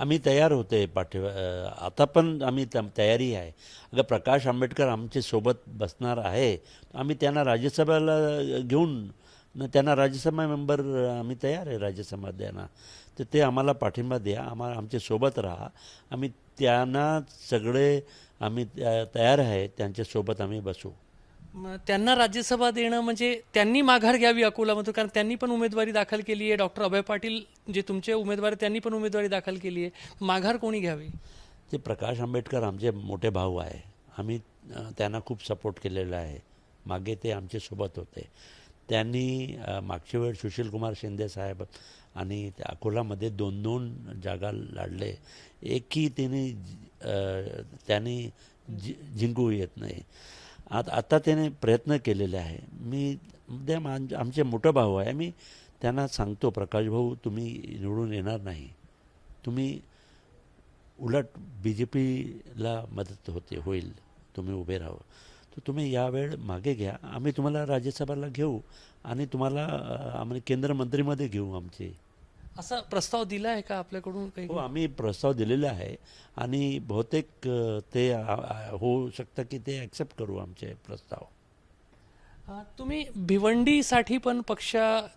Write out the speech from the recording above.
आम्ही तयार होते आहे अ, आता पण आम्ही त- तयारी आहे. अगं प्रकाश आंबेडकर आमच्यासोबत बसणार आहे. आम्ही त्यांना राज्यसभेला घेऊन त्यांना राज्यसभा मेंबर आम्ही तयार आहे राज्यसभा द्यायला. तर ते आम्हाला पाठिंबा द्या. आम्हाला आमच्यासोबत राहा. आम्ही त्यांना सगळे आम्ही तयार आहे. त्यांच्यासोबत आम्ही बसू. त्यांना राज्यसभा देणं म्हणजे त्यांनी माघार घ्यावी अकोलामधून कारण त्यांनी पण उमेदवारी दाखल केली आहे. डॉक्टर अभय पाटील जे तुमचे उमेदवार त्यांनी पण उमेदवारी दाखल केली आहे. माघार कोणी घ्यावी? ते प्रकाश आंबेडकर आमचे मोठे भाऊ आहे आम्ही त्यांना खूप सपोर्ट केलेला आहे. मागे ते आमच्यासोबत होते. त्यांनी अ, मागच्या वेळ सुशीलकुमार शिंदे साहेब आणि त्या अकोलामध्ये दोन दोन जागा लढले एकही त्यांनी त्यांनी जि जिंकू येत नाही. आता आता त्याने प्रयत्न केलेले आहे. मी ते आमचे मोठं भाऊ आहे. मी त्यांना सांगतो प्रकाश भाऊ तुम्ही निवडून येणार नाही. तुम्ही उलट बी जे पीला मदत होते होईल. तुम्ही उभे राहावं तर तुम्ही यावेळ मागे घ्या. आम्ही तुम्हाला राज्यसभेला घेऊ आणि तुम्हाला आम्ही आम्ही केंद्रमंत्रीमध्ये घेऊ आमचे. असा प्रस्ताव दिला आहे का आपल्याकडून काही? हो आम्ही प्रस्ताव दिलेला आहे आणि बहुतेक ते होऊ शकतं की ते ॲक्सेप्ट करू आमचे प्रस्ताव. तुम्ही भिवंडीसाठी पण पक्षाच्या